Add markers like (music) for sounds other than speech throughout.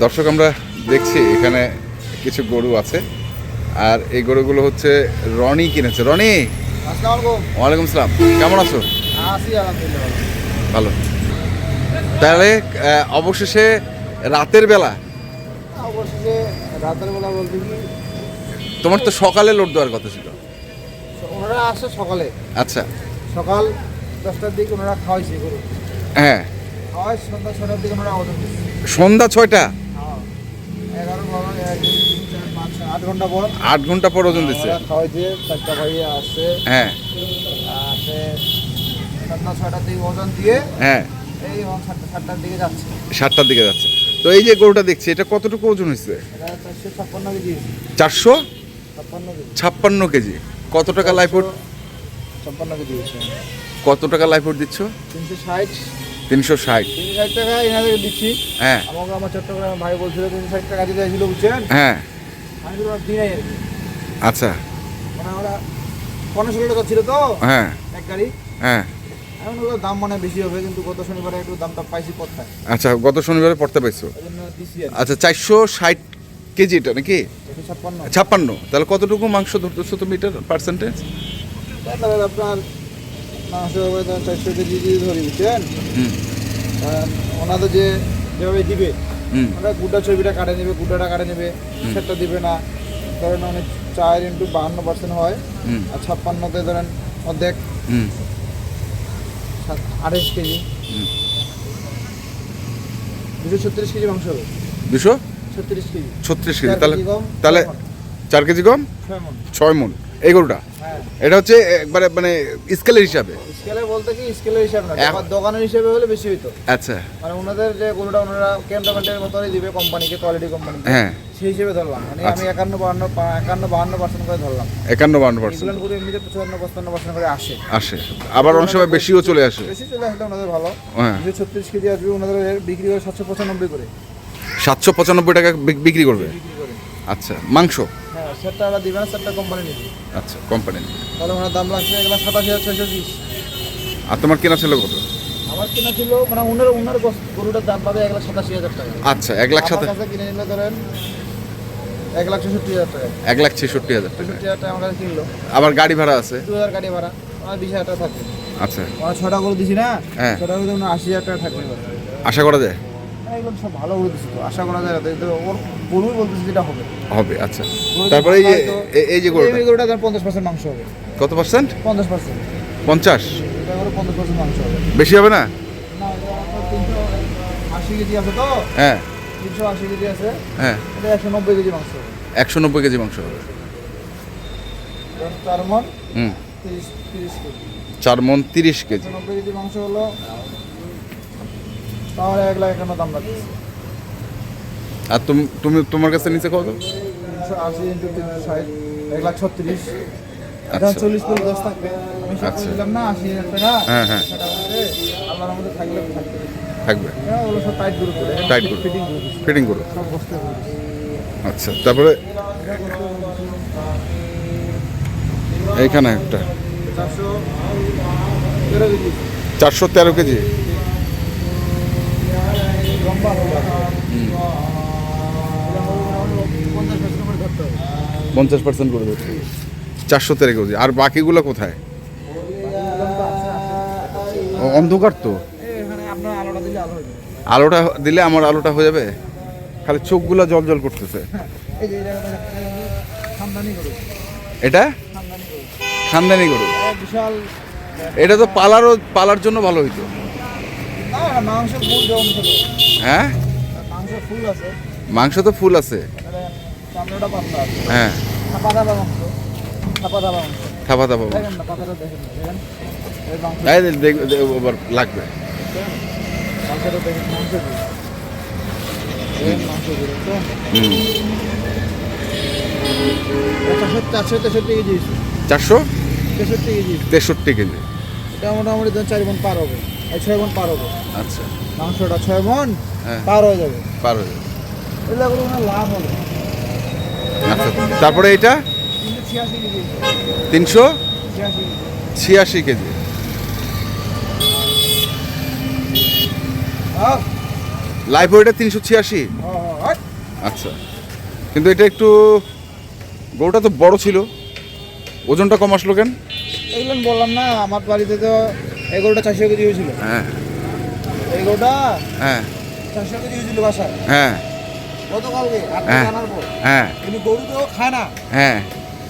দর্শক আমরা দেখছি এখানে কিছু গরু আছে। আর এই গরুগুলো হচ্ছে রনি কিনেছে। রনি! ওয়ালাইকুম সালাম। কেমন আছো? ভালো। তাহলে অবশেষে রাতের বেলা? অবশেষে রাতের বেলা বলতে কি? তোমার তো সকালে লোড দেওয়ার কথা ছিল। ওনারা আসে সকালে। আচ্ছা। সকাল দশটার দিকে ওনারা খাওয়াইছে গরু। হ্যাঁ। সন্ধ্যা ছয়টা? হ্যাঁ। আট ঘণ্টা পর। আট ঘণ্টা পর ওজন দিচ্ছে? হ্যাঁ। হ্যাঁ। সাতটার দিকে যাচ্ছে। সাতটার দিকে যাচ্ছে। তো এই যে গরুটা দেখছি এটা কতটুকু ওজন হয়েছে? এটা চারশো ছাপ্পান্ন কেজি কত টাকা হয়েছে। কত টাকা লাইফুড দিচ্ছ? তিনশো ষাট। তিনশো ষাট। তিনশো ষাট টাকা এনাদেরকে দিচ্ছি। হ্যাঁ। আমাকে আমার চট্টগ্রাম ভাই বলছিল তিনশো ষাট টাকা দিতে বুঝছেন? হ্যাঁ। আমি তো দিই নাই আচ্ছা। মানে আমরা পনেরো ষোলো টাকা ছিল তো? হ্যাঁ। এক গাড়ি। হ্যাঁ। এখন ওগুলো দাম মনে বেশি হবে কিন্তু গত শনিবারে একটু দামটা পাইছি আচ্ছা গত শনিবারে পড়তে পাইছো? আচ্ছা চারশো ষাট কেজি এটা নাকি? ছাপ্পান্ন। তাহলে কতটুকু মাংস ধরতেছো তুমি এটার পার্সেন্টেজ আপনার মাংস চারশো কেজি যদি ধরি বুঝছেন ওনাদের যে যেভাবে দিবে ওরা গুড্ডা ছবিটা কাটে নেবে গুড্ডাটা কাটে নেবে সেটা দিবে না। ধরেন অনেক চার ইন্টু বাহান্ন পার্সেন্ট হয় আর ছাপ্পান্নতে ধরেন অর্ধেক। আঠাশ কেজি। দুশো ছত্রিশ কেজি মাংস হবে। দুশো? ছত্রিশ কেজি। ছত্রিশ কেজি তাহলে তাহলে চার কেজি কম ছয় মন ছয় মন এই গরুটা? হ্যাঁ। এটা হচ্ছে একবারে মানে স্কেলের হিসাবে? স্কেলে বলতে কি স্কেলের হিসাব না দোকান- দোকানের হিসাবে হলে বেশি হইতো। আচ্ছা। মানে ওনাদের যে গরুটা ওনারা ক্যান্টনমেন্টের মতনই দিবে কোম্পানিকে কোয়ালিটি কোম্পানিকে হ্যাঁ। সেই হিসেবে ধরলাম। মানে আমি আচ্ছা। একান্ন বাহান্ন একান্ন বাহান্ন পার্সেন্ট করে ধরলাম। একান্ন বান্ন পার্সেন্ট গরু এমনিতে পঁচান্ন পঁচপান্ন পার্সেন্ট করে আসে। আসে। আবার অনেক সময় বেশিও চলে আসে। বেশি চলে আসলে ওনাদের ভালো। হ্যাঁ। দুশো ছত্রিশ কেজি আসবে ওনাদের বিক্রি করে সাতশো পঁচানব্বই করে। সাতশো পঁচানব্বই টাকা বিক্রি করবে? বিক্রি করে। আচ্ছা। মাংস? সেটটা ওরা দিবে না সেটটা কোম্পানি নিবে। আচ্ছা কোম্পানি তাহলে ওনার দাম লাগছে এগুলো সাতাশ হাজার ছয়শো বিশ। আর তোমার কেনা ছিল কত? আমার কেনা ছিল মানে ওনার ওনার গরুটার দাম পাবে এক লাখ সাতাশি হাজার টাকা। আচ্ছা এক লাখ আমার কিনে নিলে ধরেন এক লাখ ছেষট্টি হাজার টাকা। এক লাখ ছেষট্টি হাজার টাকা। আমার কাছে কিনলো। আবার গাড়ি ভাড়া আছে? দু হাজার গাড়ি ভাড়া আমার বিশ হাজার টাকা থাকবে আচ্ছা। আমার ছটা করে দিছি না হ্যাঁ। ছটা করে আশি হাজার টাকা থাকবে। আশা করা যায়? এগুলো সব ভালো দিছি তো আশা করা যায় না। তো ওর গরুই বলতেছি যেটা হবে। হবে আচ্ছা। তারপরে এই যে এই যে গরুটা। এই গরুটা পঞ্চাশ পার্সেন্ট মাংস হবে। কত পার্সেন্ট পঞ্চাশ পার্সেন্ট পঞ্চাশ? পঞ্চাশ পার্সেন্ট মাংস হবে। বেশি হবে না? আশি কেজি আছে তো। হ্যাঁ। তিনশো আশি কেজি আছে। হ্যাঁ। এটা একশো নব্বই কেজি মাংস হবে। একশো নব্বই কেজি মাংস হবে। চার মন হুম। তিরিশ তিরিশ কেজি। চার মন তিরিশ কেজি। নব্বই কেজি মাংস হলো তাহলে এক লাখ একান্ন দাম লাগছে আর তুমি তুমি তোমার কাছে নিচে কত? তিনশো আশি ইন্টু তিনশো ষাট এক লাখ ছত্রিশ। আচ্ছা। চল্লিশ করে দশ থাকবে। আমি সব আচ্ছা। দিলাম না আশি হাজার টাকা। হ্যাঁ, হ্যাঁ। আল্লাহর থাকলে থাকবে। থাকবে। হ্যাঁ টাইট করে। ফিটিং করো আচ্ছা তারপরে এইখানে একটা। চারশো তেরো কেজি। পঞ্চাশ পার্সেন্ট করে দিচ্ছি। চারশো তেরো কেজি আর বাকিগুলো কোথায়? অন্ধকার তো। আলোটা দিলে আমার আলোটা হয়ে যাবে? খালি চোখগুলো জল জল করতেছে। এটা? খানদানি গরু। এটা তো পালারও পালার জন্য ভালো হইতো না মাংস ফুল যেমন ছোট হ্যাঁ? মাংস ফুল আছে। মাংস তো ফুল আছে। হ্যাঁ। থাপা থাপা লাগবে। চারশো তেষট্টি কেজি তেষট্টি কেজি। এটা মোটামুটি চার মন পার হবে। ছয় মন পার হবে। আচ্ছা। মাংসটা ছয় মন হ্যাঁ। পার হয়ে যাবে। পার হয়ে যাবে। লাভ হবে আচ্ছা তারপরে এটা তিনশো? ছিয়াশি কেজি। ছিয়াশি লাইফ ওয়েটে তিনশো ছিয়াশি? হ্যাঁ, হ্যাঁ। আচ্ছা। কিন্তু এটা একটু গরুটা তো বড় ছিল। ওজনটা কম আসলো কেন? এগুলো বললাম না আমার বাড়িতে তো এগারোটা চারশো কেজি হয়েছিল। হ্যাঁ। হ্যাঁ। চারশো কেজি হয়েছিল বাসায়। হ্যাঁ। গতকালকে হ্যাঁ। হ্যাঁ। কিন্তু গরু তো খায় না। হ্যাঁ।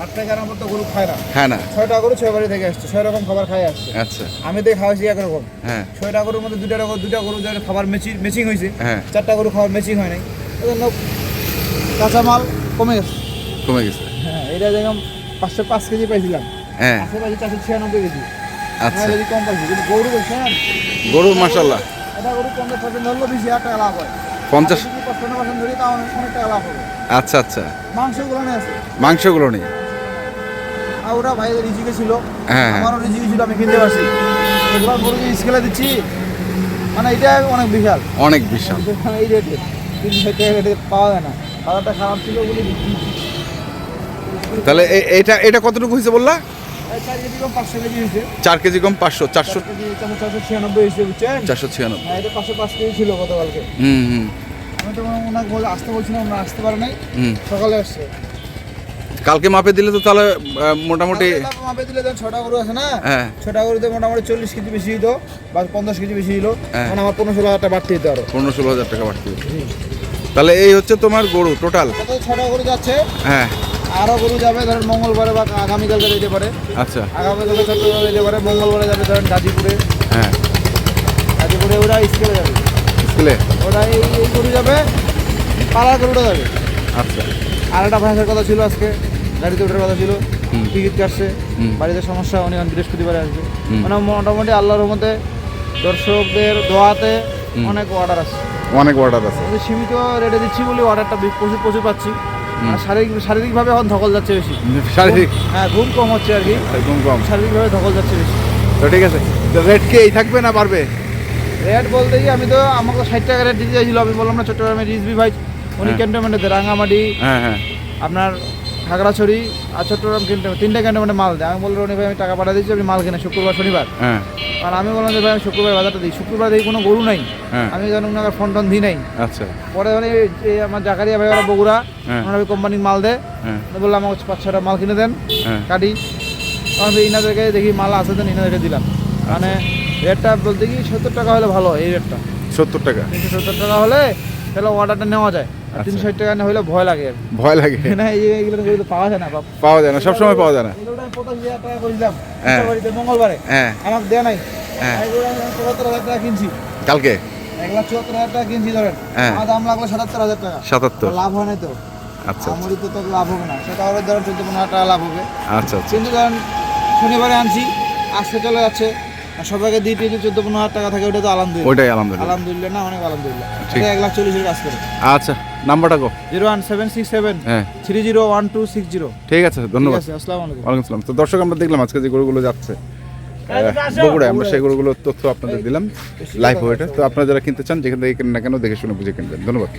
আট থেকে পর তো গরু খায় না। হ্যাঁ না। ছয়টা গরু ছয় বাড়ি থেকে আসছে। ছয় রকম খাবার খাই আসছে। আচ্ছা। আমি তো খাওয়াইছি একরকম হ্যাঁ। ছয়টা গরুর মধ্যে দুটা রকম দুটা গরু খাবার মেচিং মেচিং হয়েছে। হ্যাঁ। চারটা গরু খাবার মেচিং হয় নাই। এজন্য কাঁচামাল কমে গেছে। কমে গেছে। হ্যাঁ এটা দেখলাম পাঁচশো পাঁচ কেজি পাইছিলাম। হ্যাঁ। আশেপাশে চারশো ছিয়ানব্বই কেজি। আচ্ছা। কম পাইছি কিন্তু গরু বলছেন গরু মাসাল্লাহ এটা গরু পঞ্চাশ পার্সেন্ট ধরলো বিশ হাজার টাকা লাভ হয়। পঞ্চাশ পাঁচশো পার্সেন্ট ধরি তাও অনেক অনেক টাকা লাভ হবে। আচ্ছা আচ্ছা। মাংসগুলো নিয়ে আছে মাংসগুলো নেই আর ওরা ভাইদের রিজিকে ছিল। হ্যাঁ হ্যাঁ। আমারও রিজিকে ছিল আমি কিনতে পারছি। এগুলো গরু যে স্কেলে দিচ্ছি মানে এটা অনেক বিশাল। অনেক বিশাল। এই রেটে তিন টাকা রেটে পাওয়া যায় না। বাজারটা খারাপ ছিল বলে তাহলে এটা এটা কতটুকু হয়েছে বললা? চার কেজি কম পাঁচশো চারশো চার চারশো ছিয়ানব্বই। হ্যাঁ ছিল গতকালকে। হুম হুম। আমি তো ওনাকে বলে আসতে বলছিলাম ওনারা আসতে পারে নাই হুম। সকালে আসছে। কালকে মাপে দিলে তো তাহলে মোটামুটি মাপে দিলে দেন ছটা গরু আছে না? হ্যাঁ। ছটা গরুতে মোটামুটি চল্লিশ কেজি বেশি হইতো বা পঞ্চাশ কেজি বেশি হইল। হ্যাঁ। মানে আমার পনেরো ষোলো হাজার টাকা বাড়তে হইতো আরও। পনেরো ষোলো হাজার টাকা বাড়তি তাহলে এই হচ্ছে তোমার গরু টোটাল ছটা গরু যাচ্ছে। হ্যাঁ। আরও গরু যাবে ধরেন মঙ্গলবারে বা আগামীকালকে যেতে পারে। আচ্ছা। আগামীকালকে চট্টগ্রামে যেতে পারে মঙ্গলবারে যাবে ধরেন গাজীপুরে। হ্যাঁ। গাজীপুরে ওরা স্কেলে যাবে। স্কুলে? ওরা এই এই গরু যাবে পাড়ার গরুটা যাবে। আচ্ছা। আর একটা ভাষার কথা ছিল আজকে গাড়িতে ওঠার কথা ছিল টিকিট কাটছে বাড়িতে সমস্যা উনি বৃহস্পতিবারে আসবে। মানে মোটামুটি আল্লাহর মধ্যে দর্শকদের দোয়াতে অনেক অর্ডার আছে। অনেক অর্ডার আছে। সীমিত রেটে দিচ্ছি বলে অর্ডারটা প্রচুর প্রচুর পাচ্ছি। আর শারীরিক শারীরিকভাবে এখন ধকল যাচ্ছে বেশি। শারীরিক? হ্যাঁ ঘুম কম হচ্ছে আর কি। ঘুম কম। শারীরিকভাবে ধকল যাচ্ছে বেশি। তো ঠিক আছে। তো রেট কি এই থাকবে না পারবে? রেট বলতে কি আমি তো আমাকে ষাট টাকা রেট দিতে চাইছিল। আমি বললাম না চট্টগ্রামে রিজবি ভাই উনি। ক্যান্টনমেন্টে রাঙামাটি হ্যাঁ হ্যাঁ। আপনার খাগড়াছড়ি আর চট্টগ্রাম ক্যান্টনমেন্ট তিনটা ক্যান্টনমেন্টে মাল দেয়। আমি বললাম রনি ভাই আমি টাকা পাঠিয়ে দিচ্ছি আপনি মাল কিনে শুক্রবার শনিবার। হ্যাঁ। আর আমি বললাম যে ভাই আমি শুক্রবার বাজারটা দিই। শুক্রবার দিই কোনো গরু নাই। হ্যাঁ। আমি জানুন না ফোন টোন দিই নাই। আচ্ছা। পরে মানে এই আমার জাকারিয়া ভাই ওরা বগুড়া হ্যাঁ। ওনারা কোম্পানির মাল দেয়। বললাম আমাকে পাঁচ ছটা মাল কিনে দেন কাটি। তখন ইনাদেরকে দেখি মাল আছে দেন ইনাদেরকে দিলাম। মানে রেটটা বলতে কি সত্তর টাকা হলে ভালো এই রেটটা। সত্তর টাকা। সত্তর টাকা হলে তাহলে অর্ডারটা নেওয়া যায়। আচ্ছা। তিনশো ষাট টাকা হলে ভয় লাগে ভয় লাগে। (laughs) না পাওয়া যায় না পাওয়া যায় না সবসময় পাওয়া যায় না। এগুলো হাজার টাকা করেছিলাম হ্যাঁ। মঙ্গলবারে। হ্যাঁ। আমাকে দেয় নাই। হ্যাঁ। হাজার টাকা কিনছি। কালকে? এক লাখ চুয়াত্তর হাজার টাকা কিনছি ধরেন। হ্যাঁ। আমার দাম লাগল সাতাত্তর হাজার টাকা। সাতাত্তর। লাভ হয় নাই তো। আচ্ছা আমারই তো লাভ হবে না। সেটা হলে ধরেন চোদ্দ পনেরো হাজার টাকা লাভ হবে। আচ্ছা আচ্ছা। কিন্তু ধরেন শনিবারে আনছি আজকে চলে যাচ্ছে। আর সবাইকে দিয়ে দিয়ে চোদ্দ পনেরো হাজার টাকা থাকে ওটা তো আলহামদুলিল্লাহ। ওইটাই আলহামদুলিল্লাহ। আলহামদুলিল্লাহ না অনেক আলহামদুলিল্লাহ। ঠিক। এটা এক লাখ চল্লিশের কাজ করে। আচ্ছা নাম্বারটা কো। Zero one seven six seven হ্যাঁ। Three zero one two six zero. ঠিক আছে ধন্যবাদ। ঠিক আসসালামু আলাইকুম। ওয়ালাইকুম আসসালাম। তো দর্শক আমরা দেখলাম আজকে যে গরুগুলো যাচ্ছে বগুড়ায় আমরা সেই গরুগুলোর তথ্য আপনাদের দিলাম লাইভ ওয়েটে তো আপনারা যারা কিনতে চান যেখান থেকে কিনেন না কেন দেখে শুনে বুঝে কিনবেন। ধন্যবাদ।